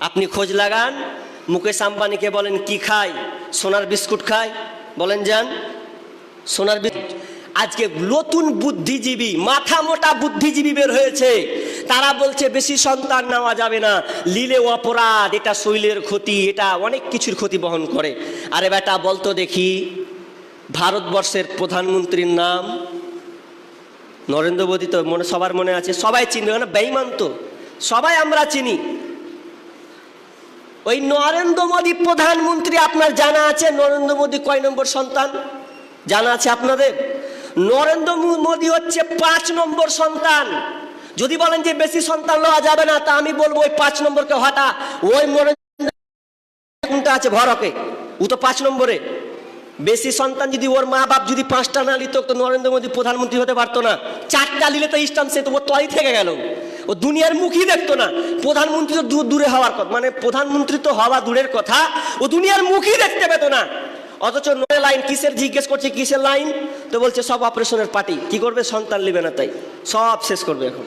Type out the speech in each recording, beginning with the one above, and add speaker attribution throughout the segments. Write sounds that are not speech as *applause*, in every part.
Speaker 1: আপনি খোঁজ লাগান, মুকেশ আম্বানিকে বলেন, কি খায় সোনার বিস্কুট খায় বলেন যান সোনার বিস্কুট। আজকে নতুন বুদ্ধিজীবী, মাথা মোটা বুদ্ধিজীবী বের হয়েছে। তারা বলছে, বেশি সন্তান নেওয়া যাবে না। লিলে অপরাধ, এটা শৈলের ক্ষতি, এটা অনেক কিছুর ক্ষতি বহন করে। আরে বেটা বলতো দেখি, ভারতবর্ষের প্রধানমন্ত্রীর নাম নরেন্দ্র মোদী তো মনে, সবার মনে আছে। সবাই চিনবে না বেইমান তো। সবাই আমরা চিনি। ওই নরেন্দ্র মোদী প্রধানমন্ত্রী আপনার জানা আছে? নরেন্দ্র মোদী কয় নম্বর সন্তান? জানা আছে আপনাদের? নরেন্দ্র মোদী হচ্ছে পাঁচ নম্বর সন্তান। যদি বলেন যে বেশি সন্তান লওয়া যাবে না, তা আমি বলব ওই পাঁচ নম্বরকে হটা। ওই কোনটা আছে? ভরকে ও তো পাঁচ নম্বরে। বেশি সন্তান যদি ওর মা বাপ যদি পাঁচটা না নিত, তো নরেন্দ্র মোদী প্রধানমন্ত্রী হতে পারতো না। চারটা নিলে তো ইস্টাম সে তো ওর তলাই থেকে গেল। ও দুনিয়ার মুখই দেখতো না। প্রধানমন্ত্রী তো দূর হওয়ার কথা। মানে প্রধানমন্ত্রী তো হওয়া দূরের কথা। ও দুনিয়ার মুখই দেখতে পেতো না। অথচ নয় লাইন কিসের জিজ্ঞেস করছে, কিসের লাইন? তো বলছে, সব অপারেশনের পার্টি। কি করবে? সন্তান নেবে না তাই। সব শেষ করবে এখন।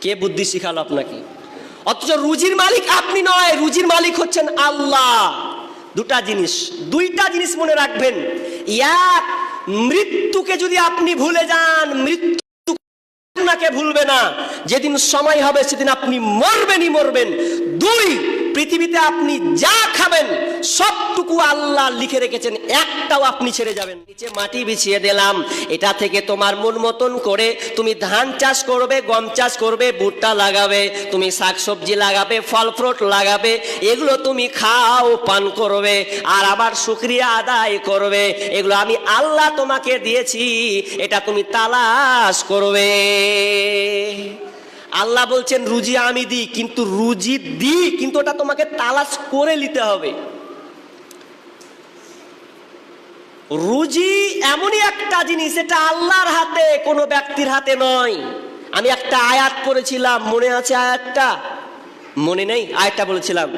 Speaker 1: কে বুদ্ধি শিখালো আপনাকে? অথচ রুজির মালিক আপনি নয়। রুজির মালিক হচ্ছেন আল্লাহ। দুটা জিনিস। দুইটা জিনিস মনে রাখবেন। এক, মৃত্যুকে যদি আপনি ভুলে যান, মৃত্যু আপনাকে ভুলবে না। যেদিন সময় হবে সেদিন আপনি মরবেনই মরবেন। দুই পৃথিবীতে আপনি যা খাবেন, সবটুকু আল্লাহ লিখে রেখেছেন, একটাও আপনি ছেড়ে যাবেন। নিচে মাটি বিছিয়ে দিলাম, এটা থেকে তোমার মন মতন করে তুমি ধান চাষ করবে, গম চাষ করবে, ভুট্টা লাগাবে, তুমি শাকসবজি লাগাবে, ফল ফ্রুট লাগাবে, এগুলো তুমি খাও, পান করবে, আর আবার শুক্রিয়া আদায় করবে। এগুলো আমি আল্লাহ তোমাকে দিয়েছি, এটা তুমি তালাশ করবে। আল্লাহ বলছেন, রুজি আমি দিই, কিন্তু রুজি দিই, কিন্তু ওটা তোমাকে তালাশ করে নিতে হবে। রুজি এমনই একটা জিনিস, এটা আল্লাহর হাতে, কোনো ব্যক্তির হাতে নয়। আমি একটা আয়াত করেছিলাম মনে আছে আয়াতটা? মনে নেই? আয়াতটা বলেছিলাম।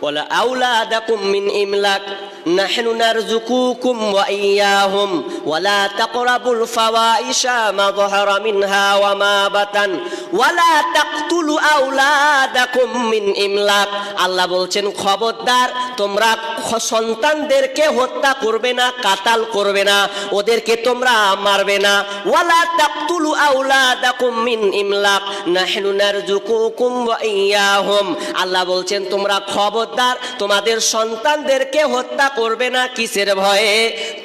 Speaker 1: বলা আউলা দেখুন ইমলাক। নাহনু নারযুকুকুম ওয়া ইয়াহুম ওয়ালা তাকরাবুল ফাওয়াইশা মা যাহারা মিনহা ওয়া মা বাতান ওয়ালা তাকতুলু আওলাদাকুম মিন ইমলাক। আল্লাহ বলছেন, খবরদার, তোমরা সন্তানদেরকে হত্যা করবে না, কাতাল করবে না, ওদেরকে তোমরা মারবে না। ওয়ালা তাকতুলু আউলাদাকুম মিন ইমলাক, নাহনু নারজুকুকুম ওয়া আল্লাহ বলছেন, তোমরা খবরদার, তোমাদের সন্তানদেরকে হত্যা করবে না কিসের ভয়ে?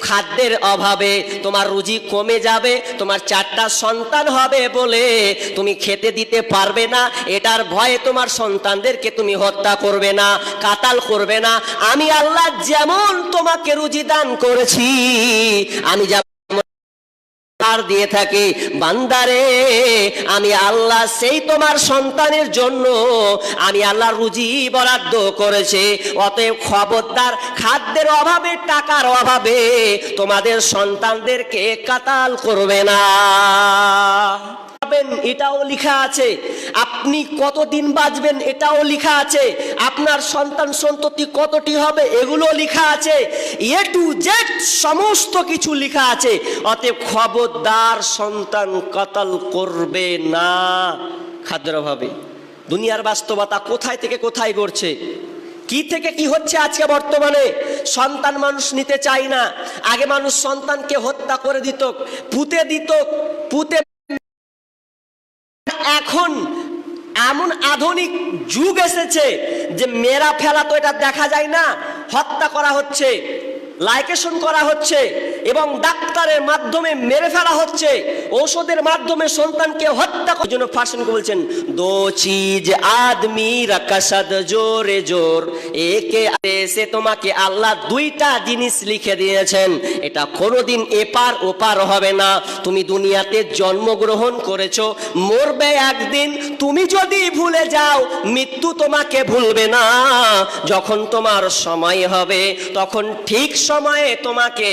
Speaker 1: খাদ্যের অভাবে, তোমার রুজি কমে যাবে, তোমার চারটা সন্তান হবে বলে তুমি খেতে দিতে পারবে না, এটার ভয়ে তোমার সন্তানদেরকে তুমি হত্যা করবে না, কাতাল করবে না। আমি আল্লাহ যেমন তোমাকে রুজি দান করেছি, আমি আর দিয়ে থাকি, বান্দারে, আমি আল্লাহ সেই তোমার সন্তানের জন্য আমি আল্লাহ রুজি বরাদ্দ করেছে। অতএব খবরদার, খাদ্যের অভাবে, টাকার অভাবে তোমাদের সন্তানদেরকে কাতাল করবে না। এটাও লেখা আছে। আপনি কতদিন বাঁচবেন এটাও লেখা আছে। আপনার সন্তান সন্ততি কতটি হবে এগুলো লেখা আছে। এ টু জেড সমস্ত কিছু লেখা আছে। অতএব খবরদার সন্তান কতল করবে না খাদ্যের অভাবে দুনিয়ার বাস্তবতা কোথায় থেকে কোথায় গড়ছে? কি থেকে কি হচ্ছে আজকে বর্তমানে? সন্তান মানুষ নিতে চায় না। আগে মানুষ সন্তানকে হত্যা করে দিত, পুঁতে দিত, পুঁতে এখন এমন আধুনিক যুগ এসেছে যে মেরা ফেলা তো এটা দেখা যায় না, হত্যা করা হচ্ছে, লাইকেশন করা হচ্ছে এবং ডাক্তারের মাধ্যমে মেরে ফেলা হচ্ছে। ঔষধের মাধ্যমে সন্তানকে হত্যা করার জন্য ফার্সনকে বলছেন, দো চিজ আদমি রাকাসাদ জোরে জোর। একে এসে তোমাকে আল্লাহ দুইটা জিনিস লিখে দিয়েছেন। এটা কোনোদিন এপার ওপার হবে না। তুমি দুনিয়াতে জন্মগ্রহণ করেছ, মরবে একদিন। তুমি যদি ভুলে যাও, মৃত্যু তোমাকে ভুলবে না। যখন তোমার সময় হবে, তখন ঠিক সময়ে তোমাকে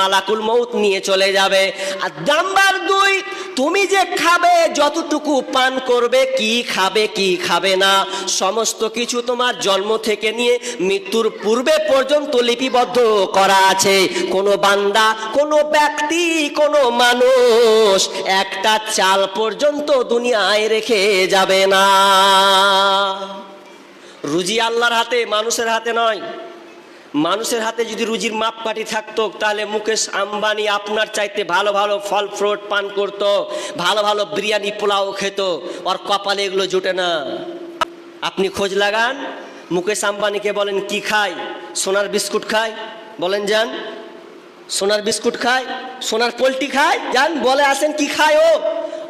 Speaker 1: মালাকুল মৌত নিয়ে চলে যাবে। আর নাম্বার দুই, তুমি যে খাবে, যতটুকু পান করবে, কি খাবে কি খাবে না, সমস্ত কিছু তোমার জন্ম থেকে নিয়ে মৃত্যুর পূর্বে পর্যন্ত লিপিবদ্ধ করা আছে। কোনো বান্দা, কোনো ব্যক্তি, কোনো মানুষ একটা চাল পর্যন্ত দুনিয়ায় রেখে যাবে না। রুজি আল্লাহর হাতে, মানুষের হাতে নয়। মানুষের হাতে যদি রুজির মাপকাঠি থাকতো, তাহলে মুকেশ আম্বানি আপনার চাইতে ভালো ভালো ফল ফ্রুট পান করতো, ভালো ভালো বিরিয়ানি পোলাও খেত, ওর কপালে এগুলো জোটে না। আপনি খোঁজ লাগান, মুকেশ আম্বানিকে বলেন, কি খায় সোনার বিস্কুট খায় বলেন যান সোনার বিস্কুট খায় সোনার পোলট্রি খায় যান বলে আসেন, কি খায় ও?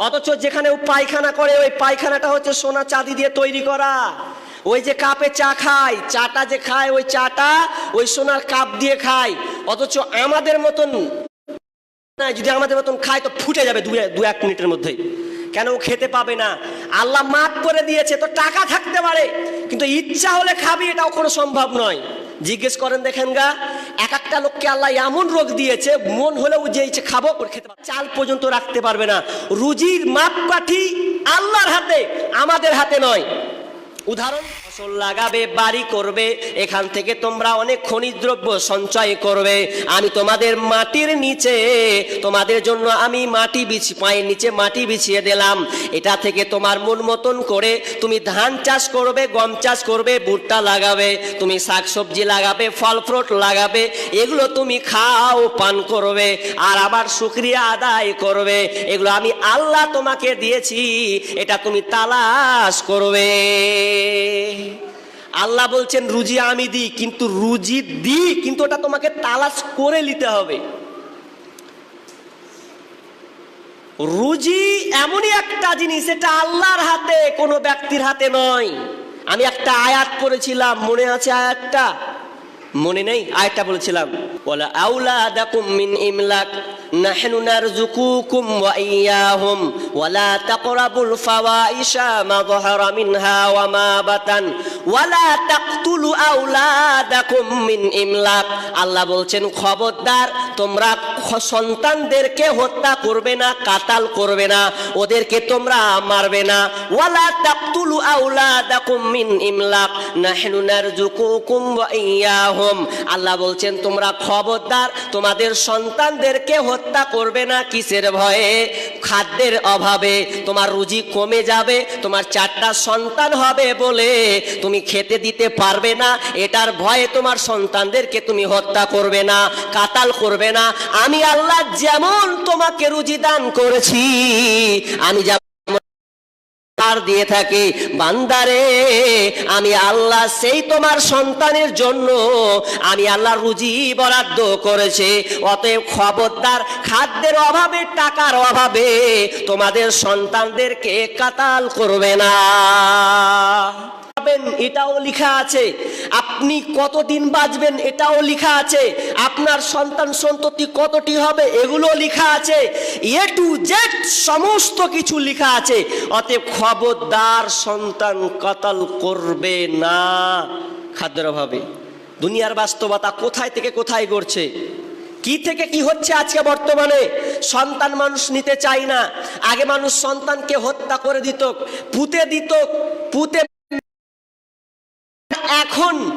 Speaker 1: অথচ যেখানে ও পায়খানা করে, ওই পায়খানাটা হচ্ছে সোনা চাঁদি দিয়ে তৈরি করা। ওই যে কাপে চা খায়, চাটা যে খায়, ওই চাটা ওই সোনার কাপ দিয়ে খায়। অথচ আমাদের মতন না যদি আমাদের মতন খায়, তো ফুটে যাবে দু এক মিনিটের মধ্যেই। কেন খেতে পাবে না? আল্লাহ মাফ করে দিয়েছে, তো টাকা থাকতে পারে। কিন্তু ইচ্ছা হলে খাবি, এটাও কোনো সম্ভব নয়। জিজ্ঞেস করেন, দেখেন গা, এক একটা লোককে আল্লাহ এমন রোগ দিয়েছে, মন হলেও যে ইচ্ছে খাব খেতে পারবে। চাল পর্যন্ত রাখতে পারবে না। রুজির মাপকাঠি আল্লাহর হাতে, আমাদের হাতে নয়। উদাহরণ ফসল লাগাবে, বাড়ি করবে, এখান থেকে তোমরা অনেক খনিজ দ্রব্য সঞ্চয় করবে। আমি তোমাদের মাটির নিচে, তোমাদের জন্য আমি মাটি বিছি, পায়ের নিচে মাটি বিছিয়ে দিলাম। এটা থেকে তোমার মন মতন করে তুমি ধান চাষ করবে, গম চাষ করবে, ভুট্টা লাগাবে, তুমি শাকসবজি লাগাবে, ফল ফ্রুট লাগাবে, এগুলো তুমি খাও, পান করবে, আর আবার শুক্রিয়া আদায় করবে। এগুলো আমি আল্লাহ তোমাকে দিয়েছি, এটা তুমি তালাশ করবে। আল্লাহ বলছেন, রুজি আমি দিই, কিন্তু রুজি দিই, কিন্তু ওটা তোমাকে তালাশ করে নিতে হবে। রুজি এমনই একটা জিনিস, এটা আল্লাহর হাতে, কোনো ব্যক্তির হাতে নয়। আমি একটা আয়াত করেছিলাম মনে আছে আয়াতটা? মনে নেই? আয়টা বলেছিলাম। আউলা আউলাদাকুম মিন ইমলাক, নাহনু নারযুকুকুম ওয়া ইয়াহুম, ওয়ালা তাকরাবুল ফাওয়াইশা মা যাহারা মিনহা ওয়া মা বাতান, ওয়ালা তাকতুলু আউলাদাকুম মিন ইমলাক। আল্লাহ বলছেন, খবরদার, তোমরা সন্তানদেরকে হত্যা করবে না, কাতাল করবে না, ওদেরকে তোমরা মারবে না। ওয়ালা তাকতুলু আউলাদাকুম মিন ইমলাক, নাহনু নারজুকুকুম ওয়া ইয়াহুম। আল্লাহ বলছেন, তোমরা খবরদার, তোমাদের সন্তানদেরকে হত্যা করবে না কিসের ভয়ে? খাদ্যের অভাবে তোমার রুজি কমে যাবে, তোমার চারটা সন্তান হবে বলে তুমি খেতে দিতে পারবে না, এটার ভয়ে তোমার সন্তানদেরকে তুমি হত্যা করবে না, কাতাল করবে না। আমি আল্লাহ যেমন তোমাকে রুজি দান করেছি, আমি যেমন আর দিয়ে থাকি। বান্দারে, আমি আল্লাহ সেই তোমার সন্তানের জন্য আমি আল্লাহ রুজি বরাদ্দ করেছে। অতএব খবরদার, খাদ্যের অভাবে, টাকার অভাবে তোমাদের সন্তানদেরকে কাতাল করবে না। এটাও লেখা আছে। আপনি কতদিন বাঁচবেন, এটাও লেখা আছে। আপনার সন্তান সন্ততি কতটি হবে এগুলো লেখা আছে। এ টু জেড সমস্ত কিছু লেখা আছে। অতএব খবরদার সন্তান কাতাল করবে না খাদ্যের দুনিয়ার বাস্তবতা কোথায় থেকে কোথায় গড়ছে? কি থেকে কি হচ্ছে আজকে বর্তমানে? সন্তান মানুষ নিতে চায় না। আগে মানুষ সন্তানকে হত্যা করে দিত, পুঁতে দিত, পুঁতে এখন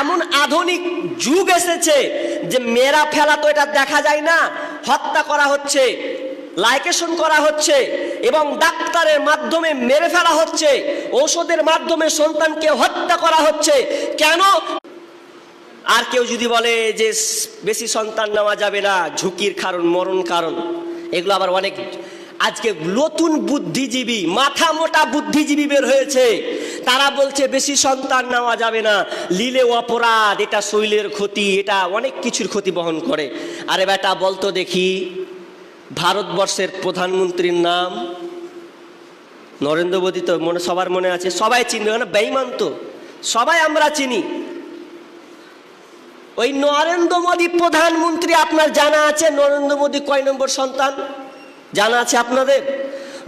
Speaker 1: এমন আধুনিক যুগ এসেছে যে মেয়েরা ফেলা তো এটা দেখা যায় না। হত্যা করা হচ্ছে, লাইকেশন করা হচ্ছে এবং ডাক্তারের মাধ্যমে মেরে ফেলা হচ্ছে, ঔষধের মাধ্যমে সন্তানকে হত্যা করা হচ্ছে। কেন? আর কেউ যদি বলে যে বেশি সন্তান নেওয়া যাবে না, ঝুঁকির কারণ, মরণ কারণ, এগুলো আবার অনেক। আজকে নতুন বুদ্ধিজীবী, মাথা মোটা বুদ্ধিজীবী বের হয়েছে। তারা বলছে, বেশি সন্তান নেওয়া যাবে না। লিলে অপরাধ, এটা শৈলের ক্ষতি, এটা অনেক কিছুর ক্ষতি বহন করে। আরে বেটা, বলতো দেখি, ভারতবর্ষের প্রধানমন্ত্রীর নাম নরেন্দ্র মোদী তো মনে, সবার মনে আছে, সবাই চিনবে মানে বেইমান তো। সবাই আমরা চিনি। ওই নরেন্দ্র মোদী প্রধানমন্ত্রী, আপনার জানা আছে? নরেন্দ্র মোদী কয় নম্বর সন্তান? জানা আছে আপনাদের?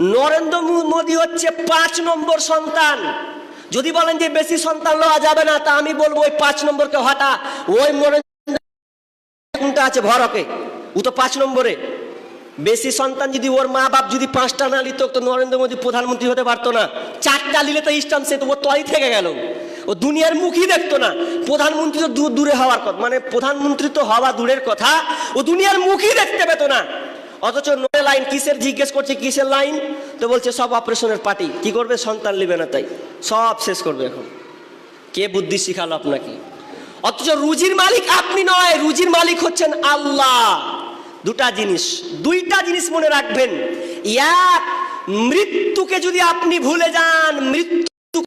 Speaker 1: নরেন্দ্র মোদী হচ্ছে পাঁচ নম্বর সন্তান। যদি বলেন যে বেশি সন্তান লওয়া যাবে না, তা আমি বলব ওই পাঁচ নম্বরকে হটা। ওই নরেন্দ্র কোনটা আছে ভরকে? ও তো পাঁচ নম্বরে। বেশি সন্তান যদি ওর মা বাপ যদি পাঁচটা না নিত, তো নরেন্দ্র মোদী প্রধানমন্ত্রী হতে পারতো না। চারটা নিলে তো ইস্টাম সে তো ও তলাই থেকে গেল। ও দুনিয়ার মুখই দেখতো না। প্রধানমন্ত্রী তো দূর দূরে হওয়ার কথা। মানে প্রধানমন্ত্রী তো হওয়া দূরের কথা। ও দুনিয়ার মুখই দেখতে পেতো না। অথচ নয় লাইন কিসের জিজ্ঞেস করছে, কিসের লাইন? তো বলছে, সব অপারেশনের পার্টি। কি করবে? সন্তান নেবে না তাই। সব শেষ করবে এখন। কে বুদ্ধি শিখালো আপনাকে? অথচ রুজির মালিক আপনি নয়, রুজির মালিক হচ্ছেন আল্লাহ। দুটা জিনিস, দুইটা জিনিস মনে রাখবেন। এক, মৃত্যুকে যদি আপনি ভুলে যান, মৃত্যু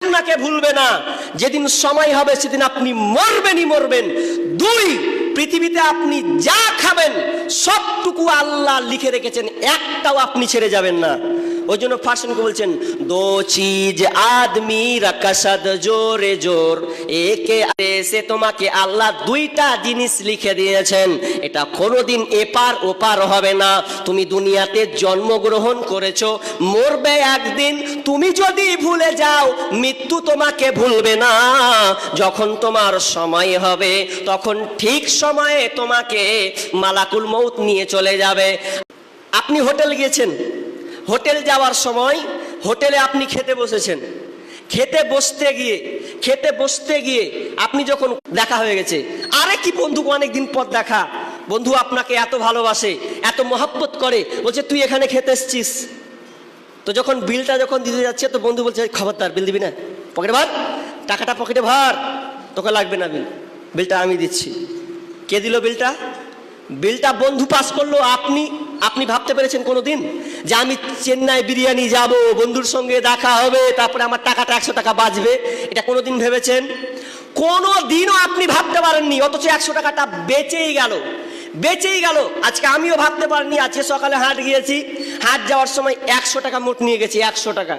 Speaker 1: আপনাকে ভুলবে না। যেদিন সময় হবে, সেদিন আপনি মরবেনই মরবেন। দুই পৃথিবীতে আপনি যা খাবেন সবটুকু আল্লাহ লিখে রেখেছেন একটাও আপনি ছেড়ে যাবেন না। ওই জন্য ফার্সনকে বলছেন, দো চিজ আদমি রাকাসাদ জোরে জোর। একে সে তোমাকে আল্লাহ দুইটা জিনিস লিখে দিয়েছেন। এটা কোনোদিন এপার ওপার হবে না। তুমি দুনিয়াতে জন্মগ্রহণ করেছ, মরবে একদিন। তুমি যদি ভুলে যাও, মৃত্যু তোমাকে ভুলবে না। যখন তোমার সময় হবে, তখন ঠিক সময়ে তোমাকে মালাকুল মৌত নিয়ে চলে যাবে। আপনি হোটেল গিয়েছেন? হোটেল যাওয়ার সময় হোটেলে আপনি খেতে বসেছেন। খেতে বসতে গিয়ে, খেতে বসতে গিয়ে আপনি যখন দেখা হয়ে গেছে, আরে কি বন্ধু অনেকদিন পর দেখা। বন্ধু আপনাকে এত ভালোবাসে, এত মহাব্বত করে, বলছে, তুই এখানে খেতে এসছিস? তো যখন বিলটা যখন দিতে যাচ্ছে, তো বন্ধু বলছে, খবরদার, বিল দিবি না? পকেটে ভর, টাকাটা পকেটে ভার, তোকে লাগবে না বিল। বিলটা আমি দিচ্ছি। কে দিল বিলটা? বিলটা বন্ধু পাস করল, আপনি আপনি ভাবতে পেরেছেন কোনো দিন যে আমি চেন্নাই বিরিয়ানি যাব, বন্ধুর সঙ্গে দেখা হবে, তারপরে আমার টাকাটা একশো টাকা বাঁচবে, এটা কোনো দিন ভেবেছেন? কোনো দিনও আপনি ভাবতে পারেননি, অথচ একশো টাকাটা বেঁচেই গেল। বেঁচেই গেল। আজকে আমিও ভাবতে পারিনি, আজকে সকালে হাট গিয়েছি, হাট যাওয়ার সময় একশো টাকা মোট নিয়ে গেছি, একশো টাকা।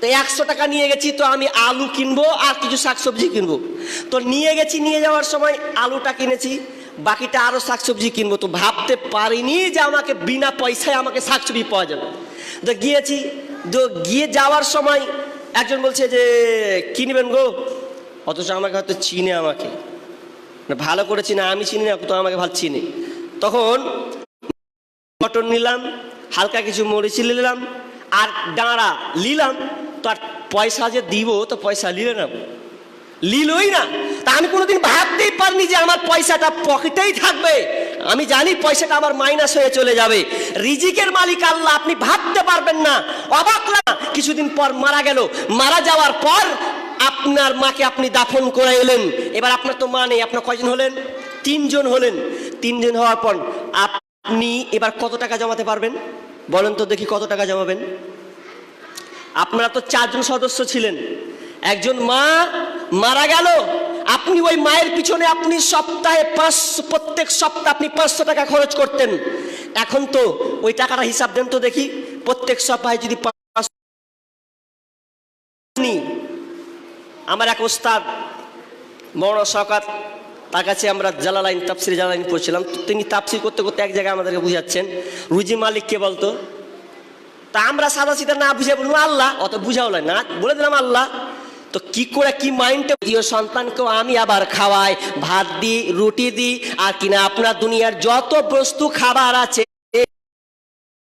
Speaker 1: তো একশো টাকা নিয়ে গেছি, তো আমি আলু কিনবো আর কিছু শাকসবজি কিনবো। তো নিয়ে গেছি, নিয়ে যাওয়ার সময় আলুটা কিনেছি বাকিটা আরও শাকসবজি কিনবো। তো ভাবতে পারিনি যে আমাকে বিনা পয়সায় আমাকে শাকসবজি পাওয়া যাবে। তো গিয়েছি, তো গিয়ে যাওয়ার সময় একজন বলছে যে কিনবেন গো? অথচ আমাকে হয়তো চিনে আমাকে। ভালো করে চিনে, আমি চিনি না, তো আমাকে ভালো চিনে। তখন মটন নিলাম, হালকা কিছু মরিচি নিলাম, আর ডাঁড়া নিলাম। তো আর পয়সা যে দিব, তো পয়সা নিলে না। লিলই না। আমি কোনোদিন ভাবতেই পারিনি যে আমার পয়সাটা পকেটেই থাকবে। আমি জানি পয়সাটা আমার মাইনাস হয়ে চলে যাবে। রিজিকের মালিক আল্লাহ, আপনি ভাবতে পারবেন না। অবাক না? কিছুদিন পর মারা গেল। মারা যাওয়ার পর আপনার মাকে আপনি দাফন করে এলেন। এবার আপনার তো মা নেই, আপনার কয়জন হলেন? তিনজন হলেন। তিনজন হওয়ার পর আপনি এবার কত টাকা জমাতে পারবেন? বলেন তো দেখি কত টাকা জমাবেন। আপনারা তো চারজন সদস্য ছিলেন। একজন মা মারা গেল আপনি ওই মায়ের পিছনে আপনি সপ্তাহে পাঁচশো প্রত্যেক সপ্তাহে আপনি পাঁচশো টাকা খরচ করতেন। এখন তো ওই টাকাটা হিসাব দেন তো দেখি, প্রত্যেক সপ্তাহে যদি আমার এক ওস্তাদ বড় শকাত তার কাছে আমরা জালালাইন তাপসির জালালাইন পড়ছিলাম। তিনি তাপসির করতে করতে এক জায়গায় আমাদেরকে বুঝাচ্ছেন, রুজি মালিক কে বলতো? তা আমরা সাদা সিধা না বুঝে বলব আল্লাহ, অত বুঝাও না, বলে দিলাম আল্লাহ তো কি করে, কি মাইন্ডে প্রিয় সন্তানকেও আমি আবার খাওয়াই, ভাত দিই, রুটি দিই, আর কিনা আপনার দুনিয়ার যত বস্তু খাবার আছে,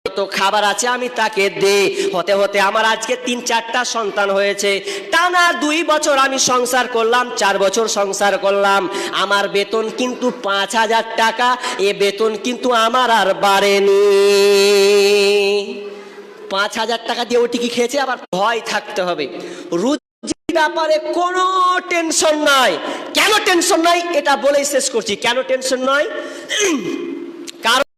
Speaker 1: যত খাবার আছে আমি তাকে দে হতে হতে আমার আজকে তিন, চারটা সন্তান হয়েছে। টানা দুই বছর আমি সংসার করলাম, চার বছর সংসার করলাম। আমার বেতন কিন্তু পাঁচ হাজার টাকা, এ বেতন কিন্তু আমার আর বাড়েনি। পাঁচ হাজার টাকা দিয়ে ওটি কি খেয়েছে, আবার ভয় থাকতে হবে। রুজির ব্যাপারে কোনো টেনশন নাই। কেন টেনশন নাই? এটা বলেই শেষ করছি। কেন টেনশন নাই? *clears throat* কারণ